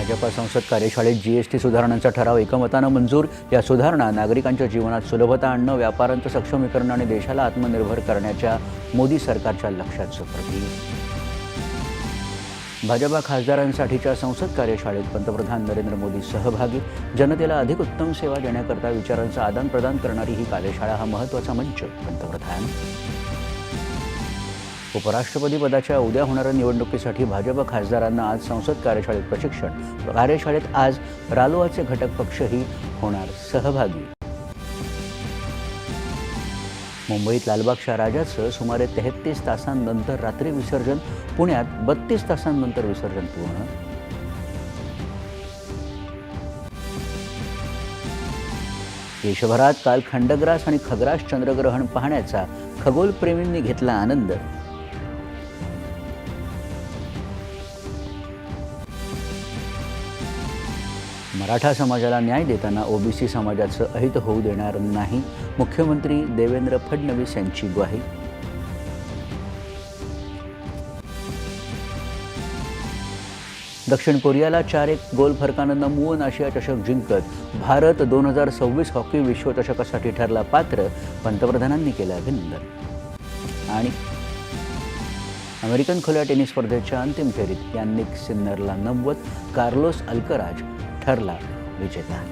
भाजपा संसद कार्यशाळेत जीएसटी सुधारणांचा ठराव एकमतानं मंजूर. या सुधारणा नागरिकांच्या जीवनात सुलभता आणणं व्यापारांचं सक्षमीकरण आणि देशाला आत्मनिर्भर करण्याच्या मोदी सरकारच्या लक्षात प्रतीक भाजपा खासदारांसाठीच्या संसद कार्यशाळेत पंतप्रधान नरेंद्र मोदी सहभागी. जनतेला अधिक उत्तम सेवा देण्याकरता विचारांचं आदानप्रदान करणारी ही कार्यशाळा हा महत्त्वाचा मंच पंतप्रधान. उपराष्ट्रपती पदाच्या उद्या होणाऱ्या निवडणुकीसाठी भाजप खासदारांना आज संसद कार्यशाळेत प्रशिक्षण. कार्यशाळेत आज रालोआचे घटक पक्षही होणार सहभागी. मुंबईत लालबागच्या राजाचं सुमारे तेहत्तीस तासांनंतर रात्री विसर्जन पुण्यात बत्तीस तासांनंतर विसर्जन पूर्ण. देशभरात काल खंडग्रास आणि खग्रास चंद्रग्रहण पाहण्याचा खगोलप्रेमींनी घेतला आनंद. मराठा समाजाला न्याय देताना ओबीसी समाजाचं अहित होऊ देणार नाही मुख्यमंत्री देवेंद्र फडणवीस यांची ग्वाही. दक्षिण कोरियाला चार एक गोल फरकानं नमवून आशिया चषक जिंकत भारत दोन हजार सव्वीस हॉकी विश्वचषकासाठी ठरला पात्र पंतप्रधानांनी केलं अभिनंदन. आणि अमेरिकन खुल्या टेनिस स्पर्धेच्या अंतिम फेरीत यांनी सिन्नरला नव्वद कार्लोस अल्कराज ठरला विजेता.